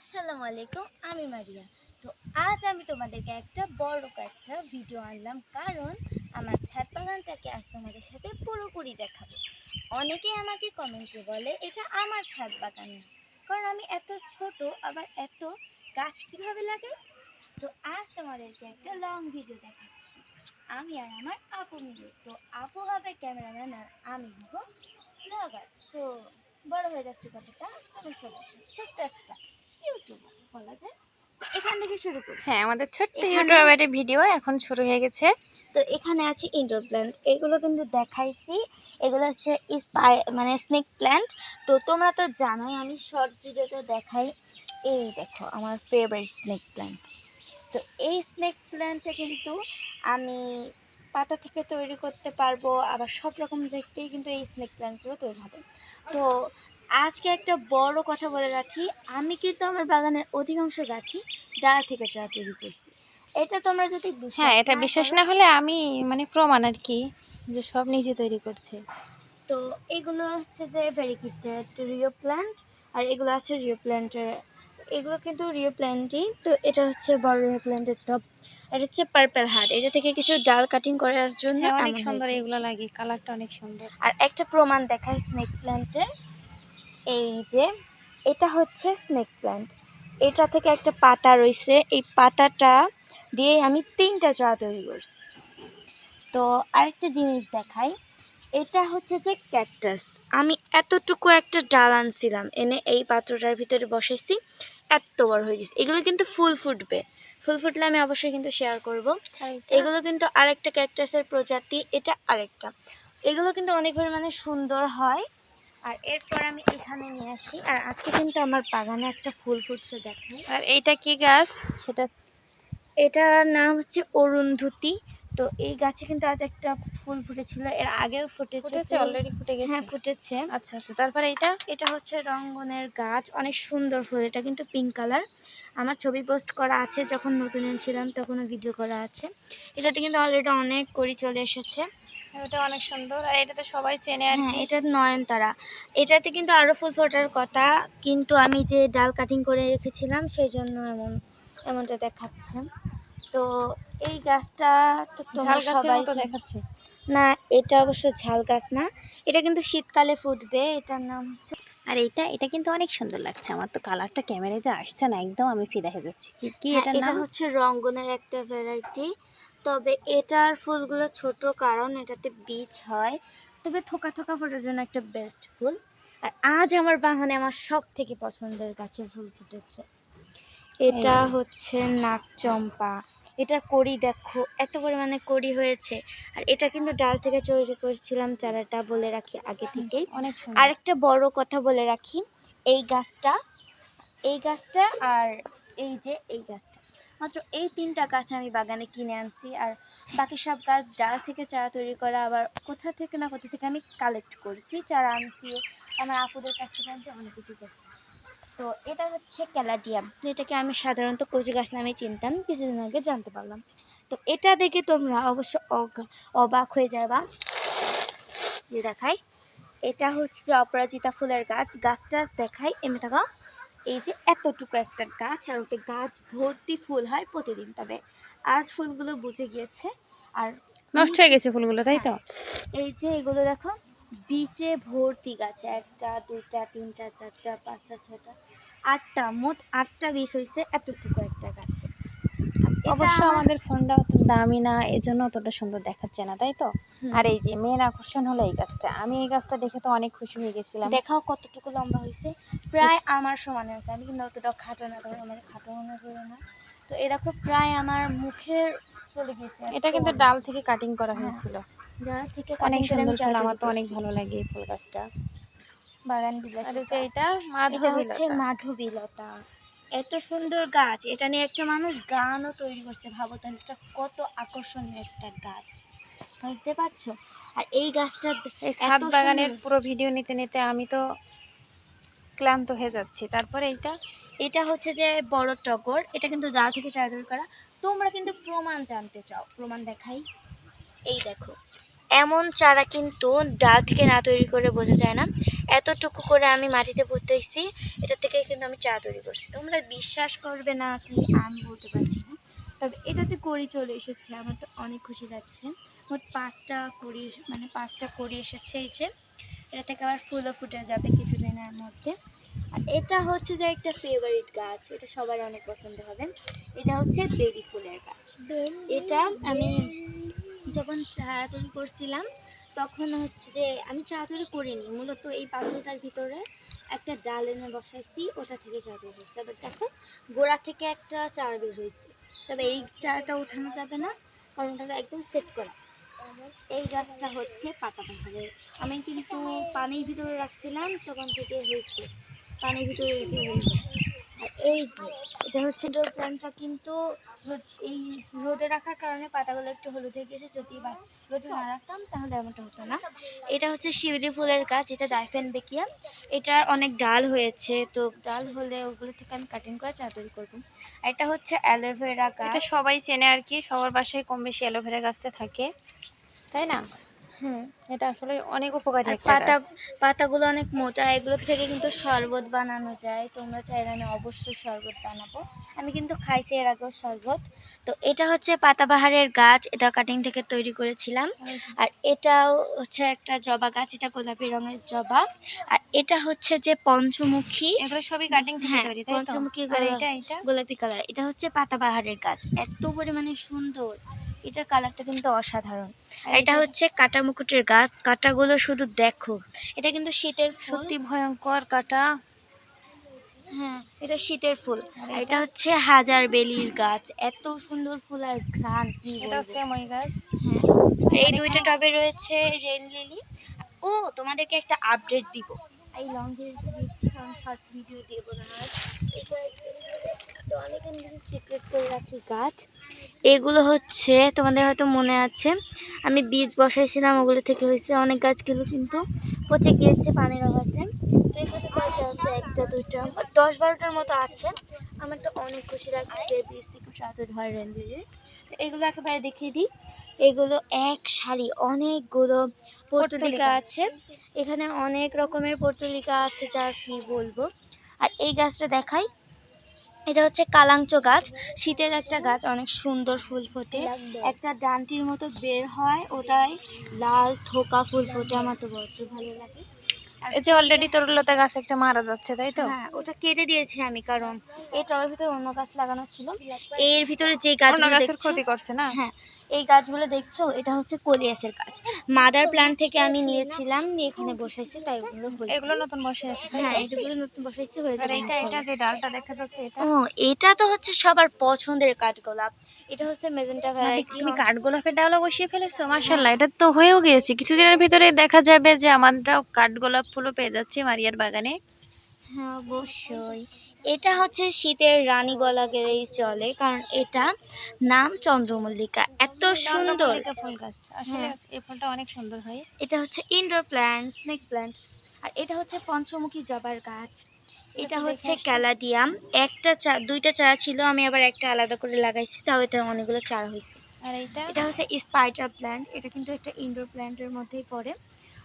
আসসালামু আলাইকুম, আমি মারিয়া। তো আজ আমি তোমাদেরকে একটা বড় একটা ভিডিও আনলাম, কারণ আমার ছাদ বাগানটাকে আজ তোমাদের সাথে পুরোপুরি দেখাবো। অনেকেই আমাকে কমেন্টে বলে, এটা আমার ছাদ বাগান না, কারণ আমি এত ছোট, আবার এত গাছ কীভাবে লাগে? তো আজ তোমাদেরকে একটা লং ভিডিও দেখাচ্ছি। আমি আর আমার আপু মিলে। তো আপু হবে ক্যামেরাম্যান আর আমি হব ব্লগার সো বড় হয়ে যাচ্ছে কথাটা তবে চলে আসো ছোট্ট একটা ইউটিউবার বলা যায়। এখান থেকে শুরু করি। হ্যাঁ আমাদের ছোট্ট ইউটিউবারের ভিডিও এখন শুরু হয়ে গেছে। তো এখানে আছে ইনডোর প্ল্যান্ট এগুলো কিন্তু দেখাইছি। এগুলো হচ্ছে স্পাই মানে স্নেক প্ল্যান্ট তো তোমরা তো জানোই আমি শর্টস ভিডিওতে দেখাই। এই দেখো আমার ফেভারিট স্নেক প্ল্যান্ট তো এই স্নেক প্ল্যান্টটা কিন্তু আমি পাতা থেকে তৈরি করতে পারব। আবার সব রকম দেখতেই কিন্তু এই স্নেক প্ল্যান্টগুলো তৈরি হবে। তো আজকে একটা বড় কথা বলে রাখি। আমি কিন্তু আমার বাগানের অধিকাংশ গাছই ডাল থেকে চারা তৈরি করছি। এটা তোমরা যদি হ্যাঁ এটা বিশ্বাস না হলে আমি মানে প্রমাণ আর কি যে সব নিজে তৈরি করছে। তো এগুলো হচ্ছে যে ভেরিকিটেড রিও প্ল্যান্ট আর এগুলো আছে রিও প্ল্যান্টের এগুলো কিন্তু রিও প্ল্যান্টই তো এটা হচ্ছে বড় রিও প্ল্যান্টের টপ এটা হচ্ছে পার্পল হার্ট এটা থেকে কিছু ডাল কাটিং করার জন্য হ্যাঁ অনেক সুন্দর এগুলো লাগে কালারটা অনেক সুন্দর। আর একটা প্রমাণ দেখায় স্নেক প্ল্যান্টের এই যে এটা হচ্ছে স্নেক প্ল্যান্ট এটা থেকে একটা পাতা রয়েছে। এই পাতাটা দিয়ে আমি তিনটা চা তৈরি করছি। তো আরেকটা জিনিস দেখাই। এটা হচ্ছে যে ক্যাকটাস আমি এতটুকু একটা ডাল আনছিলাম। এনে এই পাত্রটার ভিতরে বসেছি এত বড় হয়ে গেছে। এগুলো কিন্তু ফুল ফুটবে। ফুল ফুটলে আমি অবশ্যই কিন্তু শেয়ার করব। এগুলো কিন্তু আরেকটা ক্যাকটাসের প্রজাতি। এটা আরেকটা। এগুলো কিন্তু অনেক পরিমাণে সুন্দর হয়। আর এরপর আমি এখানে নিয়ে আসি। আর আজকে কিন্তু আমার বাগানে একটা ফুল ফুটছে দেখো আর এইটা কি গাছ? সেটা এটার নাম হচ্ছে অরুন্ধতী। তো এই গাছে কিন্তু আজ একটা ফুল ফুটেছিল। এর আগেও ফুটেছে ফুটেছে অলরেডি ফুটে গেছে। হ্যাঁ ফুটেছে। আচ্ছা আচ্ছা তারপরে এইটা? এটা হচ্ছে রঙ্গনের গাছ অনেক সুন্দর ফুল। এটা কিন্তু পিঙ্ক কালার আমার ছবি পোস্ট করা আছে যখন নতুন ছিলাম তখনও ভিডিও করা আছে। এটাতে কিন্তু অলরেডি অনেক করি চলে এসেছে। ওটা অনেক সুন্দর। আর এটা তো সবাই চেনে আর হ্যাঁ কি। এটা নয়নতারা। এটাতে কিন্তু আরও ফুল ফোটার কথা কিন্তু আমি যে ডাল কাটিং করে রেখেছিলাম সেই জন্য এমন এমনটা দেখাচ্ছে। তো এই গাছটা তো তোমরা সবাই দেখাচ্ছে। না এটা অবশ্য ঝাল গাছ না। এটা কিন্তু শীতকালে ফুটবে এটার নাম হচ্ছে আর এটা এটা কিন্তু অনেক সুন্দর লাগছে। আমার তো কালারটা ক্যামেরায় যে আসছে না একদম আমি ফিদা হয়ে যাচ্ছি। কি কি হ্যাঁ, এটা নাম? হচ্ছে রঙ্গনের একটা ভ্যারাইটি তবে এটার ফুলগুলো ছোট কারণ এটাতে বীজ হয়। তবে থোকা থোকা ফোটার জন্য একটা বেস্ট ফুল। আর আজ আমার বাগানে আমার সব থেকে পছন্দের গাছের ফুল ফুটেছে। এটা হচ্ছে নাক চম্পা এটা করি দেখো এত পরিমাণে করি হয়েছে। আর এটা কিন্তু ডাল থেকে তৈরি করেছিলাম চারাটা বলে রাখি আগে থেকেই। অনেক আরেকটা বড় কথা বলে রাখি এই গাছটা এই গাছটা আর এই যে এই গাছটা। মাত্র এই তিনটা গাছ আমি বাগানে কিনে আনছি আর বাকি সব গাছ ডাল থেকে চারা তৈরি করা, আবার কোথা থেকে না কোথা থেকে আমি কালেক্ট করছি, চারা আনছি আমার আপুদের কাছ থেকে আনছি, অনেক কিছু করছি। তো এটা হচ্ছে ক্যালাডিয়াম। এটাকে আমি সাধারণত কচু গাছ নামে চিনতাম, কিছুদিন আগে জানতে পারলাম। তো এটা দেখে তোমরা অবশ্য অবাক হয়ে যাবা। যে দেখাই। এটা হচ্ছে যে অপরাজিতা ফুলের গাছ। গাছটা দেখাই, এমনি থাকা। এই যে এতটুকু একটা গাছ আর ওতে গাছ ভর্তি ফুল হয় প্রতিদিন। তবে আজ ফুলগুলো বুঝে গিয়েছে আর নষ্ট হয়ে গেছে ফুলগুলো তাই তো? এই যে এগুলো দেখো বিচে ভর্তি গাছে একটা দুইটা তিনটা চারটা পাঁচটা ছটা আটটা মোট আটটা বীজ হয়েছে এতটুকু একটা গাছে। অবশ্য আমাদের ফোনটা অত দামি না এজন্য অতটা সুন্দর দেখাচ্ছে না তাই তো? আর এই যে মেন আকর্ষণ হলো এই গাছটা। আমি এই গাছটা দেখে তো অনেক খুশি হয়ে গেছিলাম। দেখাও কতটুকু লম্বা হয়েছে। প্রায় আমার সমানে হয়েছে। আমি কিন্তু অতটা খাটো না ধরো আমার খাটো মনে করে না। তো এ দেখো প্রায় আমার মুখের চলে গেছে এটা কিন্তু ডাল থেকে কাটিং করা হয়েছিল। ডাল থেকে অনেক সুন্দর ফুল আমার তো অনেক ভালো লাগে এই ফুল গাছটা। বাগান আর বিলাস যে এটা মাধবীলতা। মাধবীলতা। এত সুন্দর গাছ এটা নিয়ে একটা মানুষ গানও তৈরি করছে ভাবো তাহলে এটা কত আকর্ষণীয় একটা গাছ। বুঝতে পারছ? আর এই গাছটা ছাদ বাগানের পুরো ভিডিও নিতে নিতে আমি তো ক্লান্ত হয়ে যাচ্ছি। তারপরে এইটা? এটা হচ্ছে যে বড় টগর এটা কিন্তু দা থেকে চার্জার করা। তোমরা কিন্তু প্রমাণ জানতে চাও। প্রমাণ দেখাই। এই দেখো। এমন চারা কিন্তু ডাল থেকে না তৈরি করে বোঝা যায় না। এতটুকু করে আমি মাটিতে পুঁতেছি এটা থেকে কিন্তু আমি চারা তৈরি করছি। তোমরা বিশ্বাস করবে না কি আমি বলতে পারছি না। তবে এটাতে করি চলে এসেছে, আমার তো অনেক খুশি লাগছে। মোট পাঁচটা করি মানে পাঁচটা করি এসেছে এই যে। এটা থেকে আবার ফুলও ফুটে যাবে কিছুদিনের মধ্যে। আর এটা হচ্ছে যে একটা ফেভারিট গাছ, এটা সবার অনেক পছন্দ হবে। এটা হচ্ছে বেলি ফুলের গাছ। এটা আমি যখন চা তৈরি করছিলাম, তখন হচ্ছে যে আমি চা তৈরি করিনি। মূলত এই পাত্রটার ভিতরে একটা ডাল এনে বসাইছি, ওটা থেকে চা তৈরি করছি। তারপর দেখো, গোড়া থেকে একটা চারা বের হয়েছে। তবে এই চারাটা উঠানো যাবে না, কারণ ওটা একদম সেট করা। এই গাছটা হচ্ছে পাতা পাহাড়ের আমি কিন্তু পানির ভিতরে রাখছিলাম, তখন থেকে হয়েছে। পানির ভিতরে হয়েছে এই যে এটা হচ্ছে ডোর প্ল্যান্টটা কিন্তু এই রোদে রাখার কারণে পাতাগুলো একটু হলুদ হয়ে গেছে। যদি বা রোদে না রাখতাম তাহলে এমনটা হতো না। এটা হচ্ছে শিউলি ফুলের গাছ এটা ডাইফেন বেকিয়া এটার অনেক ডাল হয়েছে তো ডাল হলে ওগুলো থেকে আমি কাটিং করে চা তৈরি করব এটা হচ্ছে অ্যালোভেরা গাছ এটা সবাই চেনে আর কি সবার বাসায় কম বেশি অ্যালোভেরা গাছটা থাকে। তাই না? হ্যাঁ এটা আসলে অনেক উপকারী একটা পাতা গাছ। পাতাগুলো অনেক মোটা এগুলো থেকে কিন্তু শরবত বানানো যায়। তোমরা চাইলে আমি অবশ্যই শরবত বানাবো। আমি কিন্তু খাইছি এর আগেও শরবত। তো এটা হচ্ছে পাতাবাহারের গাছ এটা কাটিং থেকে তৈরি করেছিলাম। আর এটাও হচ্ছে একটা জবা গাছ এটা গোলাপি রঙের জবা। আর এটা হচ্ছে যে পঞ্চমুখী। এগুলো সবই কাটিং থেকে হ্যাঁ তৈরি তাই তো? পঞ্চমুখী আর গোলাপ- এটা এটা গোলাপি কালার এটা হচ্ছে পাতাবাহারের গাছ এত পরিমাণে সুন্দর। এটার কালারটা কিন্তু অসাধারণ। এটা হচ্ছে কাটা মুকুটের গাছ। কাটাগুলো শুধু দেখো। এটা কিন্তু শীতের সত্যি ভয়ঙ্কর কাটা। হ্যাঁ এটা শীতের ফুল। এটা হচ্ছে হাজার বেলির গাছ। এত সুন্দর ফুল আর ঘ্রাণ কি এটা গাছ। হ্যাঁ। এই দুইটা টবে রয়েছে রেন লিলি। ও তোমাদেরকে একটা আপডেট দিব। এই লং ভিডিও দিচ্ছি কারণ শর্ট ভিডিও দেব না তো আমি কিছু সিক্রেট করে রাখি গাছ। এগুলো হচ্ছে তোমাদের হয়তো মনে আছে আমি বীজ বসাইছিলাম ওগুলো থেকে হয়েছে অনেক গাছগুলো কিন্তু পচে গিয়েছে পানির অভাবে। তো এখানে কয়টা আছে? একটা দুইটা দশ বারোটার মতো আছে। আমার তো অনেক খুশি লাগছে যে বীজ থেকে চাদর হয় তো এগুলো একেবারে দেখিয়ে দিই। এগুলো এক সারি অনেকগুলো পর্তুলিকা। আছে। এখানে অনেক রকমের পর্তুলিকা আছে যা কি বলব। আর এই গাছটা দেখাই এটা হচ্ছে কালাংচো গাছ। শীতের একটা গাছ অনেক সুন্দর ফুল ফোটে। একটা ডানটির মতো বের হয় ওটাই লাল থোকা ফুল ফোটে আমার তো বড্ড ভালো লাগে। এই যে অলরেডি তরুলতা গাছ একটা মারা যাচ্ছে তাই তো? হ্যাঁ ওটা কেটে দিয়েছি আমি কারণ এই টবের ভিতরে অন্য গাছ লাগানো ছিল। এর ভিতরে যে গাছের ক্ষতি করছে না? হ্যাঁ এই গাছগুলো দেখছ? এটা হচ্ছে কলিয়াসের গাছ। মাদার প্ল্যান্ট থেকে আমি নিয়েছিলাম নিয়ে এখানে বসাইছি তাই ওগুলো এগুলো নতুন বসে আছে। হ্যাঁ তো? এটাগুলো নতুন বসাইছি হয়ে যাবে এটা এটা যে ডালটা দেখা যাচ্ছে এটা? ও এটা তো হচ্ছে সবার পছন্দের কাঠগোলাপ। এটা হচ্ছে মেজেন্টা ভ্যারাইটি। তুমি কাঠগোলাপের ডালও বসিয়ে ফেলেছো? মাশাল্লাহ এটা তো হয়েও গিয়েছে। কিছুদিনের ভিতরে দেখা যাবে যে আমরাও কাঠগোলাপ ফুলও পেয়ে যাচ্ছি মারিয়ার বাগানে। হ্যাঁ অবশ্যই। এটা হচ্ছে শীতের রানী বলা গেলেই চলে কারণ এটা নাম চন্দ্রমল্লিকা। এত সুন্দর। চন্দ্রমল্লিকা ফুল গাছ। আসলে হ্যাঁ। এই ফুলটা অনেক সুন্দর হয়। এটা হচ্ছে ইনডোর প্ল্যান্ট স্নেক প্ল্যান্ট আর এটা হচ্ছে পঞ্চমুখী জবার গাছ। এটা হচ্ছে। ক্যালাডিয়াম। একটা চা দুইটা চারা ছিল আমি আবার একটা আলাদা করে লাগাইছি তাও এটা অনেকগুলো চারা হয়েছে। আর এইটা? এটা হচ্ছে স্পাইডার প্ল্যান্ট এটা কিন্তু একটা ইনডোর প্ল্যান্টের মধ্যেই পড়ে।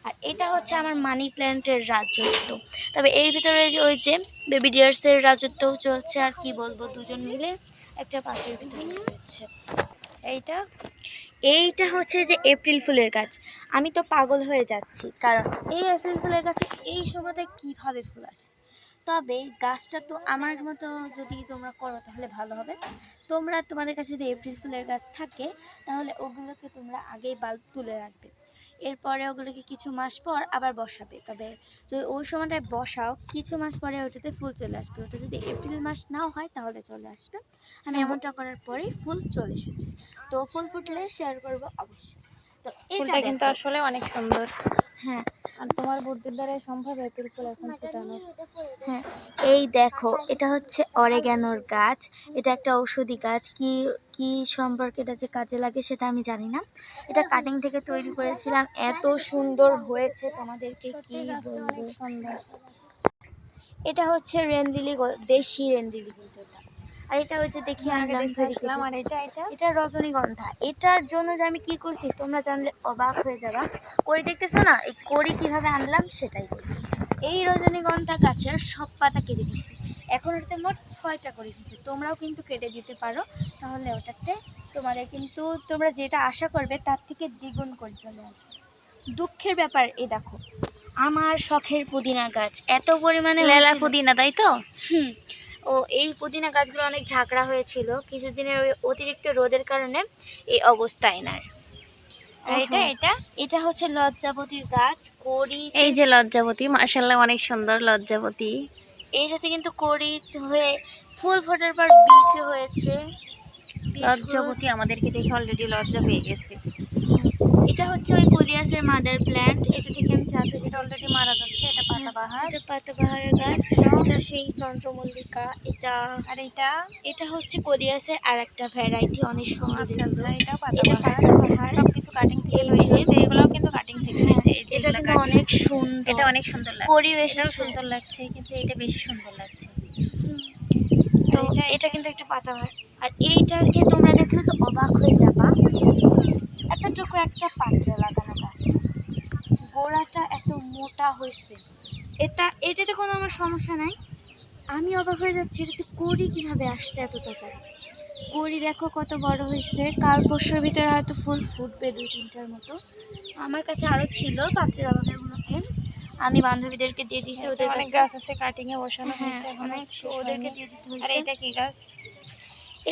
আর এটা হচ্ছে আমার মানি প্ল্যান্টের রাজত্ব। তবে এর ভিতরে যে ওই যে বেবি ডিয়ার্সের রাজত্বও চলছে আর কি বলব, দুজন মিলে একটা পাত্রের ভিতরে রয়েছে এইটা? এইটা হচ্ছে যে এপ্রিল ফুলের গাছ। আমি তো পাগল হয়ে যাচ্ছি। কারণ এই এপ্রিল ফুলের গাছে এই সময়টা কীভাবে ফুল আসে? তবে গাছটা তো আমার মতো যদি তোমরা করো তাহলে ভালো হবে। তোমরা তোমাদের কাছে যদি এপ্রিল ফুলের গাছ থাকে, তাহলে ওগুলোকে তোমরা আগেই বাল্ব তুলে রাখবে। এরপরে ওগুলোকে কিছু মাস পর আবার বসাবে। তবে যদি ওই সময়টায় বসাও কিছু মাস পরে ওটাতে ফুল চলে আসবে। ওটা যদি এপ্রিল মাস নাও হয় তাহলে চলে আসবে। আমি এমনটা করার পরেই ফুল চলে এসেছে। তো ফুল ফুটলে শেয়ার করব অবশ্যই। ফুলটা কিন্তু আসলে অনেক সুন্দর। হ্যাঁ। আর তোমার বুদ্ধির দ্বারা সম্ভব এপ্রিল ফুল এখন ফোটানো। হ্যাঁ এই দেখো এটা হচ্ছে অরেগ্যানোর গাছ। এটা একটা ঔষধি গাছ। কি কি সম্পর্কে এটা যে কাজে লাগে সেটা আমি জানি না। এটা কাটিং থেকে তৈরি করেছিলাম। এত সুন্দর হয়েছে তোমাদেরকে কি বলব? সুন্দর এটা হচ্ছে রেনলিলি দেশি রেনলিলি কিন্তু এটা আর এটা হচ্ছে দেখি আগে আনলাম দেখে আর এটা এটা? এটা রজনীগন্ধা। এটার জন্য যে আমি কি করছি তোমরা জানলে অবাক হয়ে যাবা। কড়ি দেখতেছো না? এই কড়ি কীভাবে আনলাম সেটাই এই রজনীগন্ধা গাছের সব পাতা কেটে দিছি। এখন ওটাতে মোট ছয়টা করে দিয়েছি তোমরাও কিন্তু কেটে দিতে পারো। তাহলে ওটাতে তোমাদের কিন্তু তোমরা যেটা আশা করবে তার থেকে দ্বিগুণ করে চলে আসবে। দুঃখের ব্যাপার এই দেখো আমার শখের পুদিনা গাছ এত পরিমাণে লেলা পুদিনা তাই তো? হুম। ও এই পুদিনা গাছগুলো অনেক ঝাঁকড়া হয়েছিল। কিছুদিনের ওই অতিরিক্ত রোদের কারণে এই অবস্থা এনার এটা এটা এটা হচ্ছে লজ্জাবতীর গাছ কড়ি। এই যে লজ্জাবতী মাশাল্লাহ অনেক সুন্দর লজ্জাবতী। এর সাথে কিন্তু কড়ি হয়ে ফুল ফোটার পর বীজ হয়েছে। লজ্জাবতী আমাদেরকে দেখে অলরেডি লজ্জা পেয়ে গেছে। এটা হচ্ছে ওই কোলিয়াসের মাদার প্ল্যান্ট। এটা থেকে আমি চা তৈরি এটা অলরেডি মারা যাচ্ছে। এটা পাতাবাহার। এটা পাতাবাহারের গাছ। এটা সেই চন্দ্রমল্লিকা। এটা আর এটা? এটা হচ্ছে কোলিয়াসের আর একটা ভ্যারাইটি অনেক সুন্দর আচ্ছা আচ্ছা এটা পাতাবাহার। পাতাবাহার। সব কিছু কাটিং থেকে হয়েছে এগুলোও কিন্তু কাটিং থেকে হয়েছে এটা কিন্তু অনেক সুন্দর। এটা অনেক সুন্দর লাগছে। এটাও সুন্দর লাগছে কিন্তু এটা বেশি সুন্দর লাগছে। তো এটা- এটা কিন্তু একটা পাতাবাহার। আর এইটাকে তোমরা দেখলে তো অবাক হয়ে যাবা। এতটুকু একটা পাত্রে লাগানো গাছটা। গোড়াটা এত মোটা হয়েছে। এটা এটাতে কোনো আমার সমস্যা নাই। আমি অবাক হয়ে যাচ্ছি এটাতে কড়ি কীভাবে আসছে এত তাড়াতাড়ি? কড়ি দেখো কত বড় হয়েছে। কাল পরশুর ভিতরে হয়তো ফুল ফুটবে দুই তিনটার মতো। আমার কাছে আরও ছিল পাত্রের অভাবে ওগুলোতে আমি বান্ধবীদেরকে দিয়ে দিয়েছি ওদের অনেক কাছে গাছ আছে কাটিং এ বসানো হ্যাঁ, হয়েছে অনেক ওদেরকে দিয়ে দিতে আর এটা কি গাছ?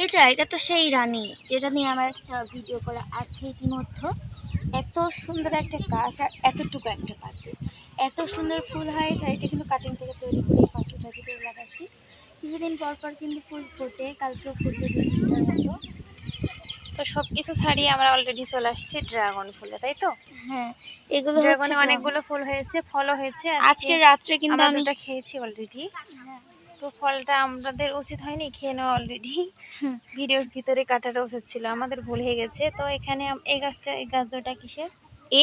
এটা এটা তো সেই রানী যেটা নিয়ে আমার একটা ভিডিও করা আছে ইতিমধ্যে। এত সুন্দর একটা গাছ আর এতটুকু একটা পাখি এত সুন্দর ফুল হয় এটা এটা কিন্তু কাটিং থেকে তৈরি করে পাত্রটার ভিতরে লাগাচ্ছি। কিছুদিন পর পর কিন্তু ফুল ফোটে কালকেও ফুল মতো। তো সব কিছু ছাড়িয়ে আমরা অলরেডি চলে আসছি ড্রাগন ফুলে তাই তো? হ্যাঁ এগুলো ড্রাগনে অনেকগুলো ফুল হয়েছে ফলও হয়েছে। আজকে রাত্রে কিন্তু আমি খেয়েছি অলরেডি তো ফলটা আমাদের উচিত হয়নি খেয়ে নেওয়া অলরেডি ভিডিওর ভিতরে কাটাটা উচিত ছিল আমাদের ভুল হয়ে গেছে। তো এখানে এই গাছটা এই গাছ দুটা কিসের?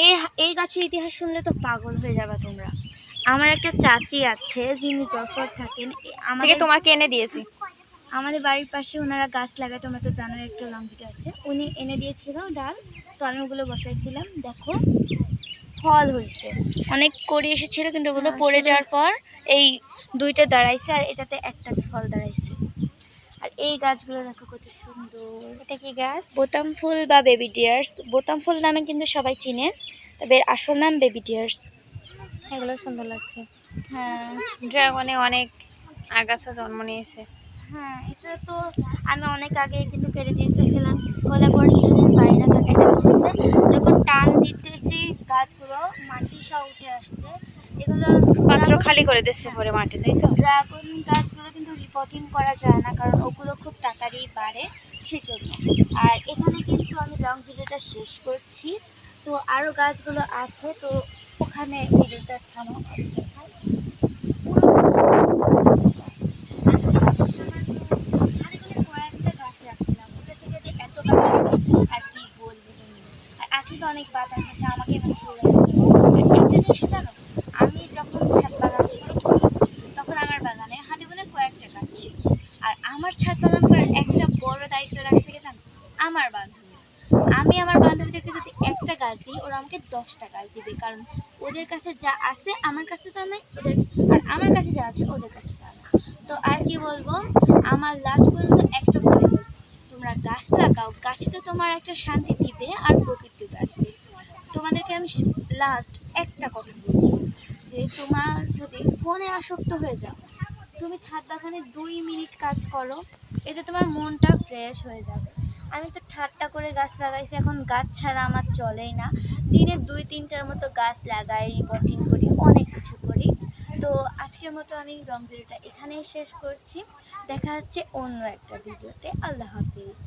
এই এই গাছের ইতিহাস শুনলে তো পাগল হয়ে যাবে তোমরা। আমার একটা চাচি আছে যিনি যশোর থাকেন। আমাকে তোমাকে এনে দিয়েছি। আমাদের বাড়ির পাশে ওনারা গাছ লাগায় তোমরা তো জানো একটা লং ভিডিও আছে। উনি এনে দিয়েছিল ডাল। তো আমি ওগুলো বসাইছিলাম। দেখো ফল হয়েছে। অনেক করে এসেছিল কিন্তু ওগুলো হ্যাঁ, পড়ে যাওয়ার পর এই দুইটা দাঁড়াইছে আর এটাতে একটা ফল দাঁড়াইছে। আর এই গাছগুলো দেখো কত সুন্দর। এটা কি গাছ? বোতাম ফুল বা বেবি ডিয়ার্স বোতাম ফুল নামে কিন্তু সবাই চিনে তবে এর আসল নাম বেবি ডিয়ার্স এগুলো সুন্দর লাগছে। হ্যাঁ। ড্রাগনে অনেক আগাছা জন্ম নিয়েছে। হ্যাঁ এটা তো আমি অনেক আগে কিন্তু কেটে দিয়েছিলাম ফলে পরে কিছুদিন পারি না যখন টান দিতেছি গাছগুলো মাটি সব উঠে আসছে। পাত্র খালি করে দিচ্ছে পরে মাটি তাই তো? ড্রাগন গাছগুলো কিন্তু রিপোর্টিং করা যায় না কারণ ওগুলো খুব তাড়াতাড়ি বাড়ে সেজন্য। আর এখানে কিন্তু আমি লং ভিডিওটা শেষ করছি। তো আরও গাছগুলো আছে তো ওখানে ভিডিওটা থামো আমি কিন্তু কয়েকটা গাছ রাখছিলাম ওটা থেকে যে এত গাছ আর কি বলব আর আজকে তো অনেক বাতাস আমাকে এখানে চলে একটা জিনিস জানো আমি যখন ছাদ বাগান শুরু করি তখন আমার বাগানে হাতে গোনে কয়েকটা গাছ ছিল আর আমার ছাদ বাগান করার একটা বড় দায়িত্ব রাখছে কি জানো আমার বান্ধবী আমি আমার বান্ধবীদেরকে যদি একটা গাছ দিই ওরা দশটা গাছ দিবে কারণ ওদের কাছে যা আছে আমার কাছে তা নাই ওদের আর আমার কাছে যা আছে ওদের কাছে তা নাই তো আর কি বলব, আমার লাস্ট পর্যন্ত একটা বলব তোমরা গাছ লাগাও, গাছে তো তোমার একটা শান্তি দিবে আর প্রকৃতি বাঁচবে তোমাদেরকে আমি লাস্ট একটা কথা বলব, যে তোমার যদি ফোনে আসক্ত হয়ে যাও, তুমি ছাদ বাগানে দুই মিনিট কাজ করো, এতে তোমার মনটা ফ্রেশ হয়ে যাবে। আমি তো ঠাট্টা করে গাছ লাগাইছি, এখন গাছ ছাড়া আমার চলেই না। দিনে দুই তিনটার মতো গাছ লাগাই রিপোর্টিং করি, অনেক কিছু করি। তো আজকের মতো আমি রং ভিডিওটা এখানেই শেষ করছি। দেখা হচ্ছে অন্য একটা ভিডিওতে। আল্লাহ হাফিজ।